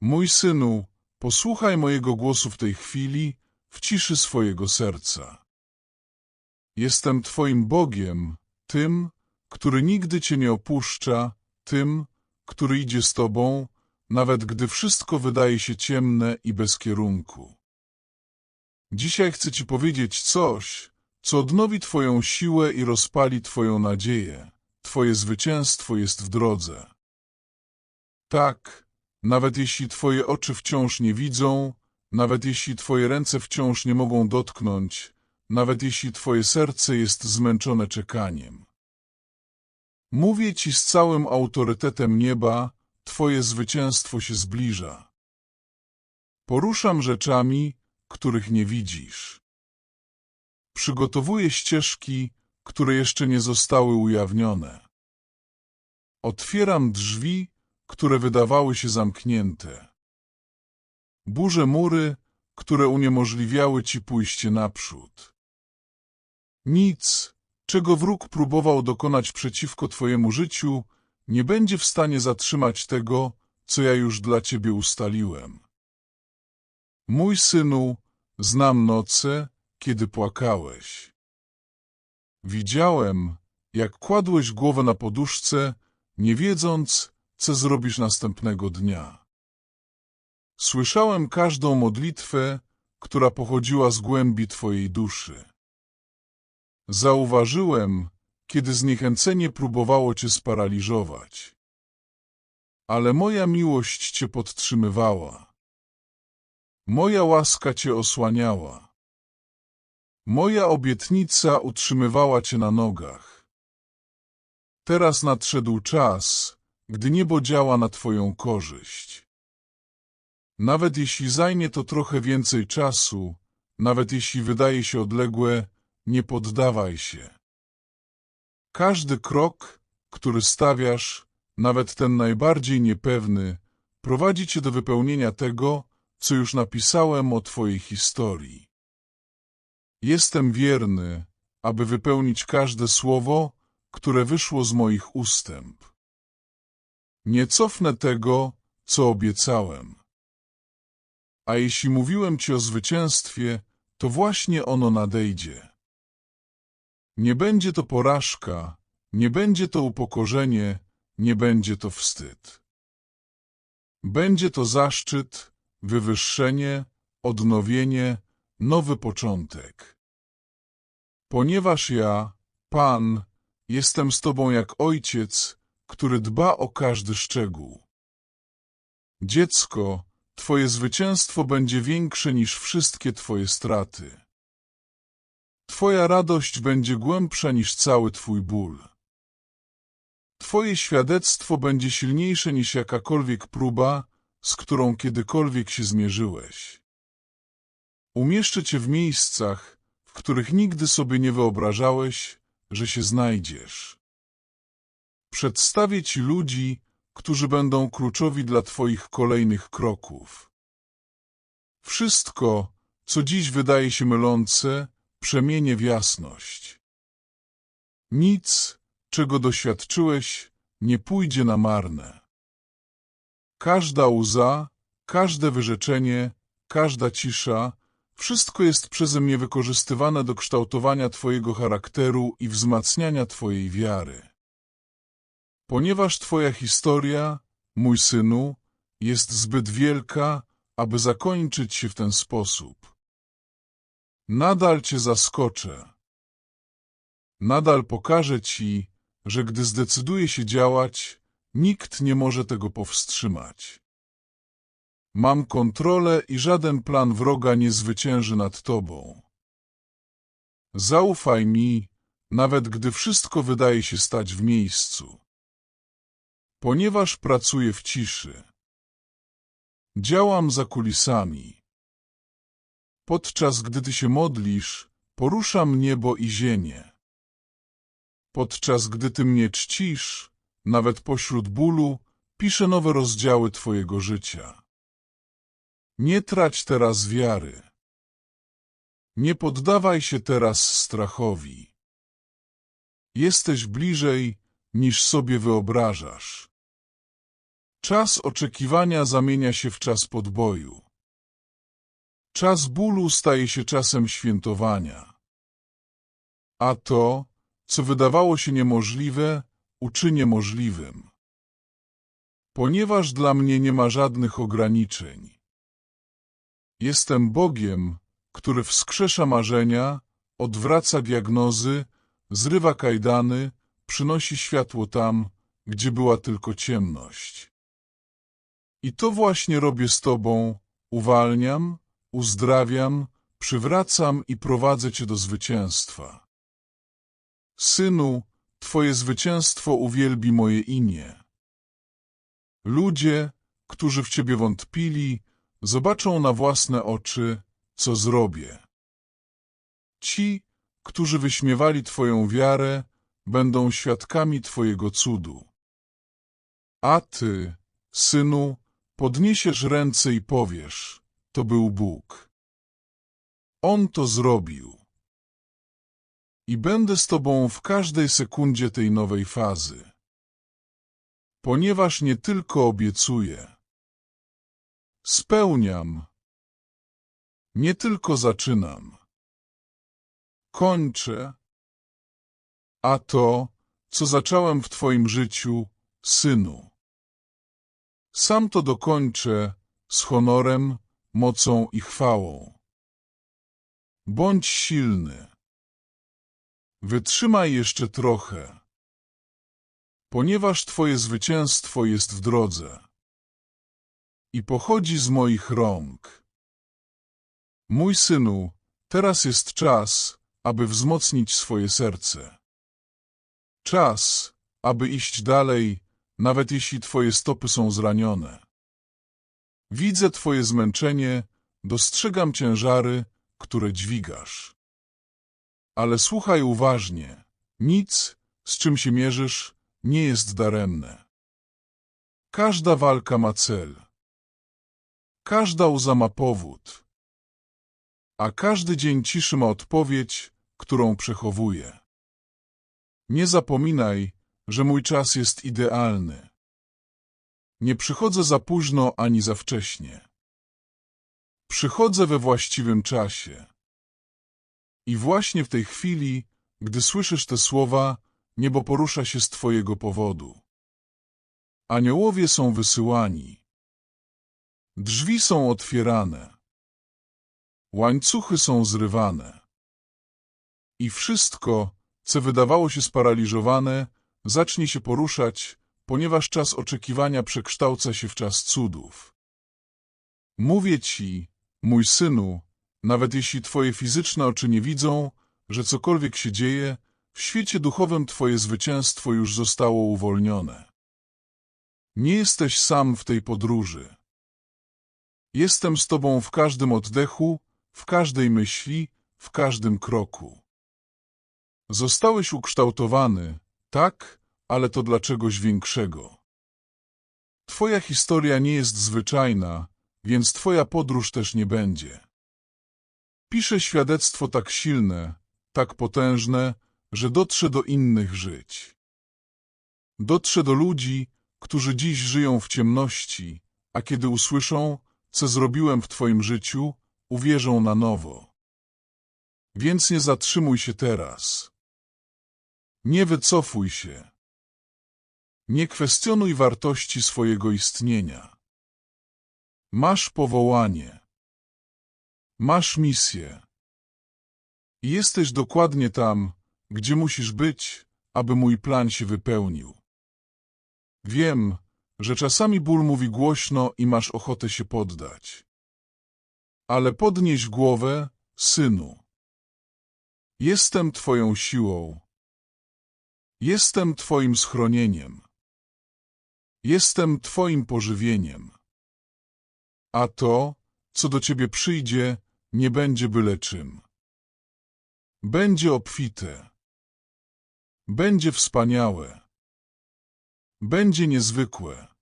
Mój synu, posłuchaj mojego głosu w tej chwili, w ciszy swojego serca. Jestem Twoim Bogiem, tym, który nigdy Cię nie opuszcza, tym, który idzie z Tobą, nawet gdy wszystko wydaje się ciemne i bez kierunku. Dzisiaj chcę Ci powiedzieć coś, co odnowi Twoją siłę i rozpali Twoją nadzieję. Twoje zwycięstwo jest w drodze. Tak, nawet jeśli Twoje oczy wciąż nie widzą, nawet jeśli Twoje ręce wciąż nie mogą dotknąć, nawet jeśli Twoje serce jest zmęczone czekaniem. Mówię Ci z całym autorytetem nieba, Twoje zwycięstwo się zbliża. Poruszam rzeczami, których nie widzisz. Przygotowuję ścieżki, które jeszcze nie zostały ujawnione. Otwieram drzwi, które wydawały się zamknięte. Burzę mury, które uniemożliwiały ci pójście naprzód. Nic, czego wróg próbował dokonać przeciwko twojemu życiu, nie będzie w stanie zatrzymać tego, co ja już dla ciebie ustaliłem. Mój synu, znam noce, kiedy płakałeś. Widziałem, jak kładłeś głowę na poduszce, nie wiedząc, co zrobisz następnego dnia. Słyszałem każdą modlitwę, która pochodziła z głębi Twojej duszy. Zauważyłem, kiedy zniechęcenie próbowało Cię sparaliżować. Ale moja miłość Cię podtrzymywała. Moja łaska Cię osłaniała. Moja obietnica utrzymywała Cię na nogach. Teraz nadszedł czas, gdy niebo działa na Twoją korzyść. Nawet jeśli zajmie to trochę więcej czasu, nawet jeśli wydaje się odległe, nie poddawaj się. Każdy krok, który stawiasz, nawet ten najbardziej niepewny, prowadzi cię do wypełnienia tego, co już napisałem o Twojej historii. Jestem wierny, aby wypełnić każde słowo, które wyszło z moich ustęp. Nie cofnę tego, co obiecałem. A jeśli mówiłem Ci o zwycięstwie, to właśnie ono nadejdzie. Nie będzie to porażka, nie będzie to upokorzenie, nie będzie to wstyd. Będzie to zaszczyt, wywyższenie, odnowienie, nowy początek. Ponieważ ja, Pan, jestem z Tobą jak ojciec, który dba o każdy szczegół. Dziecko, Twoje zwycięstwo będzie większe niż wszystkie Twoje straty. Twoja radość będzie głębsza niż cały Twój ból. Twoje świadectwo będzie silniejsze niż jakakolwiek próba, z którą kiedykolwiek się zmierzyłeś. Umieszczę Cię w miejscach, w których nigdy sobie nie wyobrażałeś, że się znajdziesz. Przedstawię ludzi, którzy będą kluczowi dla Twoich kolejnych kroków. Wszystko, co dziś wydaje się mylące, przemienię w jasność. Nic, czego doświadczyłeś, nie pójdzie na marne. Każda łza, każde wyrzeczenie, każda cisza, wszystko jest przeze mnie wykorzystywane do kształtowania Twojego charakteru i wzmacniania Twojej wiary. Ponieważ Twoja historia, mój synu, jest zbyt wielka, aby zakończyć się w ten sposób. Nadal Cię zaskoczę. Nadal pokażę Ci, że gdy zdecyduje się działać, nikt nie może tego powstrzymać. Mam kontrolę i żaden plan wroga nie zwycięży nad Tobą. Zaufaj mi, nawet gdy wszystko wydaje się stać w miejscu. Ponieważ pracuję w ciszy. Działam za kulisami. Podczas gdy Ty się modlisz, poruszam niebo i ziemię. Podczas gdy Ty mnie czcisz, nawet pośród bólu, piszę nowe rozdziały Twojego życia. Nie trać teraz wiary. Nie poddawaj się teraz strachowi. Jesteś bliżej, niż sobie wyobrażasz. Czas oczekiwania zamienia się w czas podboju. Czas bólu staje się czasem świętowania. A to, co wydawało się niemożliwe, uczynię możliwym. Ponieważ dla mnie nie ma żadnych ograniczeń. Jestem Bogiem, który wskrzesza marzenia, odwraca diagnozy, zrywa kajdany, przynosi światło tam, gdzie była tylko ciemność. I to właśnie robię z Tobą, uwalniam, uzdrawiam, przywracam i prowadzę Cię do zwycięstwa. Synu, Twoje zwycięstwo uwielbi moje imię. Ludzie, którzy w Ciebie wątpili, zobaczą na własne oczy, co zrobię. Ci, którzy wyśmiewali Twoją wiarę, będą świadkami Twojego cudu. A Ty, Synu, podniesiesz ręce i powiesz, to był Bóg. On to zrobił. I będę z Tobą w każdej sekundzie tej nowej fazy. Ponieważ nie tylko obiecuję. Spełniam. Nie tylko zaczynam. Kończę. A to, co zacząłem w Twoim życiu, Synu. Sam to dokończę z honorem, mocą i chwałą. Bądź silny. Wytrzymaj jeszcze trochę, ponieważ Twoje zwycięstwo jest w drodze i pochodzi z moich rąk. Mój synu, teraz jest czas, aby wzmocnić swoje serce. Czas, aby iść dalej, nawet jeśli Twoje stopy są zranione. Widzę Twoje zmęczenie, dostrzegam ciężary, które dźwigasz. Ale słuchaj uważnie. Nic, z czym się mierzysz, nie jest daremne. Każda walka ma cel. Każda łza ma powód. A każdy dzień ciszy ma odpowiedź, którą przechowuje. Nie zapominaj, że mój czas jest idealny. Nie przychodzę za późno ani za wcześnie. Przychodzę we właściwym czasie. I właśnie w tej chwili, gdy słyszysz te słowa, niebo porusza się z Twojego powodu. Aniołowie są wysyłani. Drzwi są otwierane. Łańcuchy są zrywane. I wszystko, co wydawało się sparaliżowane, zacznie się poruszać, ponieważ czas oczekiwania przekształca się w czas cudów. Mówię Ci, mój synu, nawet jeśli Twoje fizyczne oczy nie widzą, że cokolwiek się dzieje, w świecie duchowym Twoje zwycięstwo już zostało uwolnione. Nie jesteś sam w tej podróży. Jestem z Tobą w każdym oddechu, w każdej myśli, w każdym kroku. Zostałeś ukształtowany, tak, ale to dla czegoś większego. Twoja historia nie jest zwyczajna, więc Twoja podróż też nie będzie. Piszę świadectwo tak silne, tak potężne, że dotrze do innych żyć. Dotrze do ludzi, którzy dziś żyją w ciemności, a kiedy usłyszą, co zrobiłem w Twoim życiu, uwierzą na nowo. Więc nie zatrzymuj się teraz. Nie wycofuj się. Nie kwestionuj wartości swojego istnienia. Masz powołanie. Masz misję. Jesteś dokładnie tam, gdzie musisz być, aby mój plan się wypełnił. Wiem, że czasami ból mówi głośno i masz ochotę się poddać. Ale podnieś głowę, synu. Jestem Twoją siłą. Jestem Twoim schronieniem. Jestem Twoim pożywieniem. A to, co do Ciebie przyjdzie, nie będzie byle czym. Będzie obfite. Będzie wspaniałe. Będzie niezwykłe.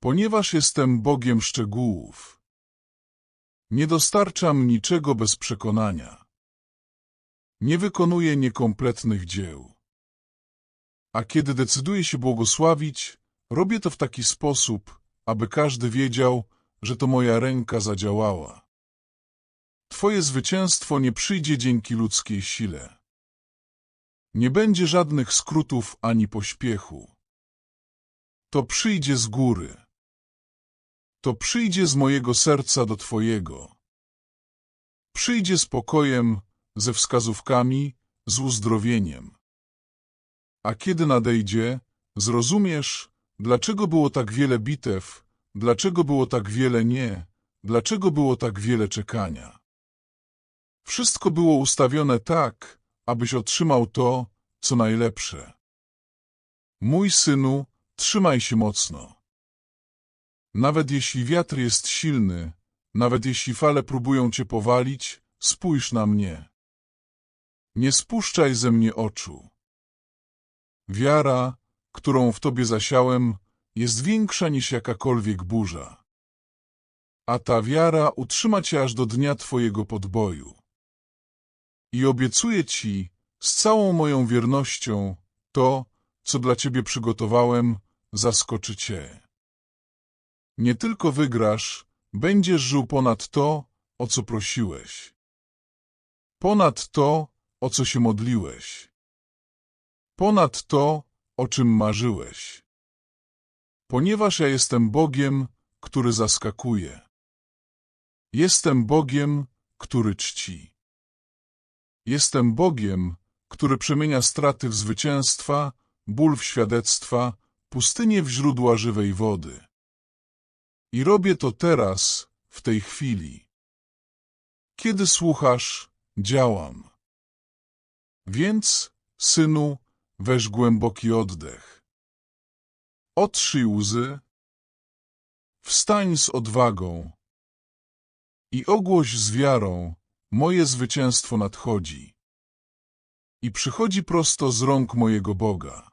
Ponieważ jestem Bogiem szczegółów. Nie dostarczam niczego bez przekonania. Nie wykonuję niekompletnych dzieł. A kiedy decyduję się błogosławić, robię to w taki sposób, aby każdy wiedział, że to moja ręka zadziałała. Twoje zwycięstwo nie przyjdzie dzięki ludzkiej sile. Nie będzie żadnych skrótów ani pośpiechu. To przyjdzie z góry. To przyjdzie z mojego serca do Twojego. Przyjdzie z pokojem, ze wskazówkami, z uzdrowieniem. A kiedy nadejdzie, zrozumiesz, dlaczego było tak wiele bitew, dlaczego było tak wiele nie, dlaczego było tak wiele czekania. Wszystko było ustawione tak, abyś otrzymał to, co najlepsze. Mój synu, trzymaj się mocno. Nawet jeśli wiatr jest silny, nawet jeśli fale próbują cię powalić, spójrz na mnie. Nie spuszczaj ze mnie oczu. Wiara, którą w tobie zasiałem, jest większa niż jakakolwiek burza. A ta wiara utrzyma cię aż do dnia twojego podboju. I obiecuję ci, z całą moją wiernością, to, co dla ciebie przygotowałem, zaskoczy cię. Nie tylko wygrasz, będziesz żył ponad to, o co prosiłeś. Ponad to, o co się modliłeś. Ponad to, o czym marzyłeś. Ponieważ ja jestem Bogiem, który zaskakuje. Jestem Bogiem, który czci. Jestem Bogiem, który przemienia straty w zwycięstwa, ból w świadectwa, pustynię w źródła żywej wody. I robię to teraz, w tej chwili. Kiedy słuchasz, działam. Więc, synu, weź głęboki oddech. Otrzyj łzy, wstań z odwagą i ogłoś z wiarą, moje zwycięstwo nadchodzi. I przychodzi prosto z rąk mojego Boga.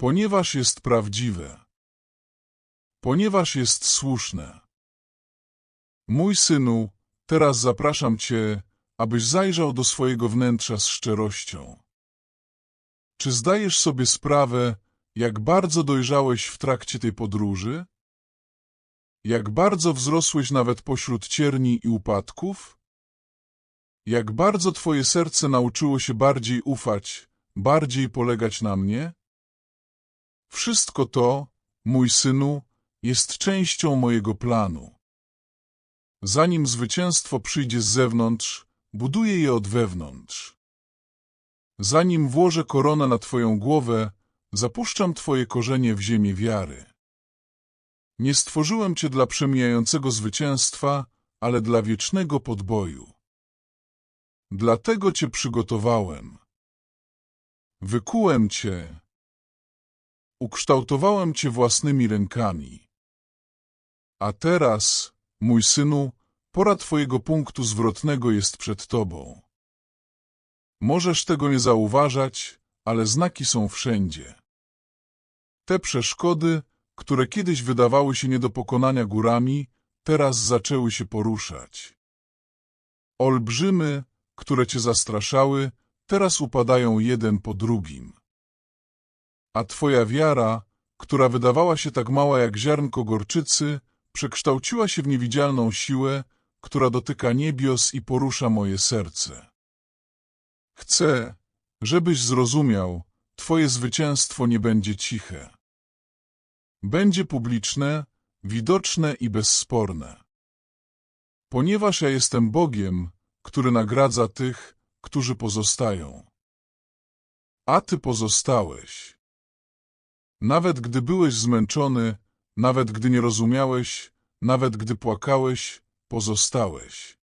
Ponieważ jest prawdziwe. Ponieważ jest słuszne. Mój synu, teraz zapraszam cię, abyś zajrzał do swojego wnętrza z szczerością. Czy zdajesz sobie sprawę, jak bardzo dojrzałeś w trakcie tej podróży? Jak bardzo wzrosłeś nawet pośród cierni i upadków? Jak bardzo twoje serce nauczyło się bardziej ufać, bardziej polegać na mnie? Wszystko to, mój synu, jest częścią mojego planu. Zanim zwycięstwo przyjdzie z zewnątrz, buduję je od wewnątrz. Zanim włożę koronę na twoją głowę, zapuszczam twoje korzenie w ziemię wiary. Nie stworzyłem cię dla przemijającego zwycięstwa, ale dla wiecznego podboju. Dlatego cię przygotowałem. Wykułem cię. Ukształtowałem cię własnymi rękami. A teraz, mój synu, pora twojego punktu zwrotnego jest przed tobą. Możesz tego nie zauważać, ale znaki są wszędzie. Te przeszkody, które kiedyś wydawały się nie do pokonania górami, teraz zaczęły się poruszać. Olbrzymy, które cię zastraszały, teraz upadają jeden po drugim. A twoja wiara, która wydawała się tak mała jak ziarnko gorczycy, przekształciła się w niewidzialną siłę, która dotyka niebios i porusza moje serce. Chcę, żebyś zrozumiał, twoje zwycięstwo nie będzie ciche. Będzie publiczne, widoczne i bezsporne. Ponieważ ja jestem Bogiem, który nagradza tych, którzy pozostają. A ty pozostałeś. Nawet gdy byłeś zmęczony, nawet gdy nie rozumiałeś, nawet gdy płakałeś, pozostałeś.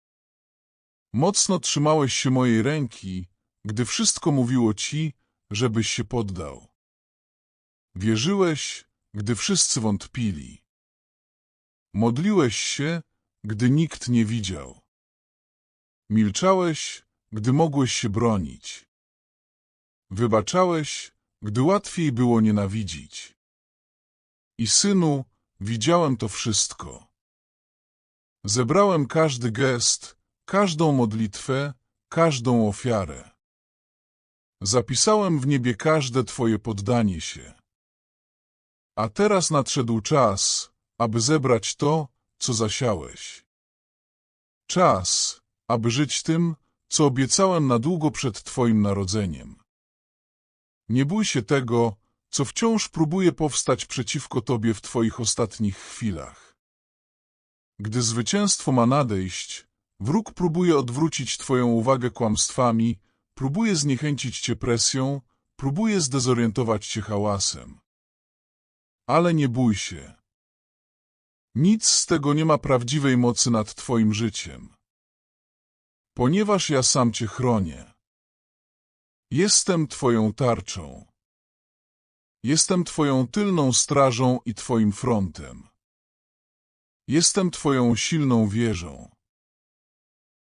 Mocno trzymałeś się mojej ręki, gdy wszystko mówiło ci, żebyś się poddał. Wierzyłeś, gdy wszyscy wątpili. Modliłeś się, gdy nikt nie widział. Milczałeś, gdy mogłeś się bronić. Wybaczałeś, gdy łatwiej było nienawidzić. I synu, widziałem to wszystko. Zebrałem każdy gest, każdą modlitwę, każdą ofiarę. Zapisałem w niebie każde Twoje poddanie się. A teraz nadszedł czas, aby zebrać to, co zasiałeś. Czas, aby żyć tym, co obiecałem na długo przed Twoim narodzeniem. Nie bój się tego, co wciąż próbuje powstać przeciwko Tobie w Twoich ostatnich chwilach. Gdy zwycięstwo ma nadejść, wróg próbuje odwrócić Twoją uwagę kłamstwami, próbuje zniechęcić Cię presją, próbuje zdezorientować Cię hałasem. Ale nie bój się. Nic z tego nie ma prawdziwej mocy nad Twoim życiem. Ponieważ ja sam Cię chronię. Jestem Twoją tarczą. Jestem Twoją tylną strażą i Twoim frontem. Jestem Twoją silną wieżą.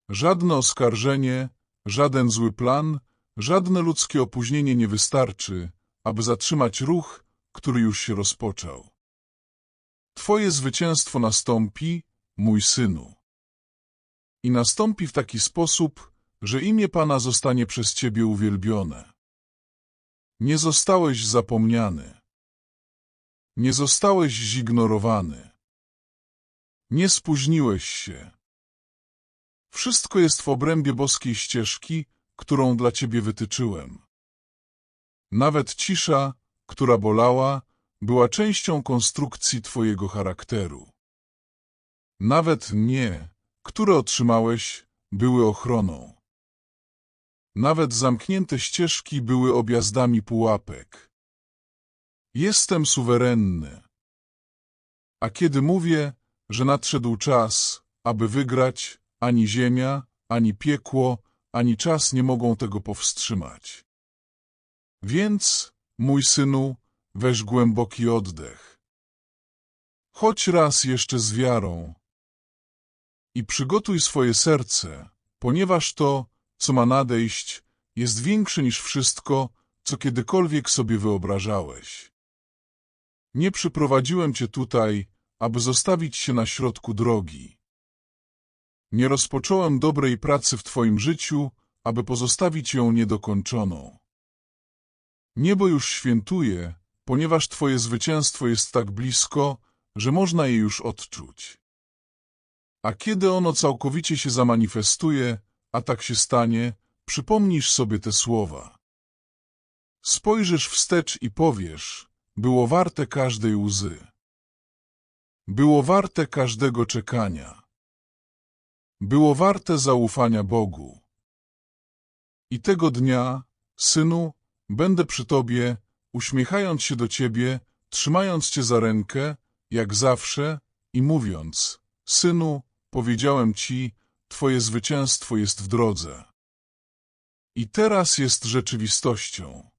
Żadne oskarżenie, żaden zły plan, żadne ludzkie opóźnienie nie wystarczy, aby zatrzymać ruch, który już się rozpoczął. Twoje zwycięstwo nastąpi, mój synu. I nastąpi w taki sposób, że imię Pana zostanie przez Ciebie uwielbione. Nie zostałeś zapomniany. Nie zostałeś zignorowany. Nie spóźniłeś się. Wszystko jest w obrębie boskiej ścieżki, którą dla Ciebie wytyczyłem. Nawet cisza, która bolała, była częścią konstrukcji Twojego charakteru. Nawet nie, które otrzymałeś, były ochroną. Nawet zamknięte ścieżki były objazdami pułapek. Jestem suwerenny. A kiedy mówię, że nadszedł czas, aby wygrać, ani ziemia, ani piekło, ani czas nie mogą tego powstrzymać. Więc, mój synu, weź głęboki oddech. Chodź raz jeszcze z wiarą i przygotuj swoje serce, ponieważ to, co ma nadejść, jest większe niż wszystko, co kiedykolwiek sobie wyobrażałeś. Nie przyprowadziłem cię tutaj, aby zostawić się na środku drogi. Nie rozpocząłem dobrej pracy w twoim życiu, aby pozostawić ją niedokończoną. Niebo już świętuje, ponieważ twoje zwycięstwo jest tak blisko, że można je już odczuć. A kiedy ono całkowicie się zamanifestuje, a tak się stanie, przypomnisz sobie te słowa. Spojrzysz wstecz i powiesz, było warte każdej łzy. Było warte każdego czekania. Było warte zaufania Bogu. I tego dnia, synu, będę przy tobie, uśmiechając się do ciebie, trzymając cię za rękę, jak zawsze, i mówiąc, synu, powiedziałem ci, twoje zwycięstwo jest w drodze. I teraz jest rzeczywistością.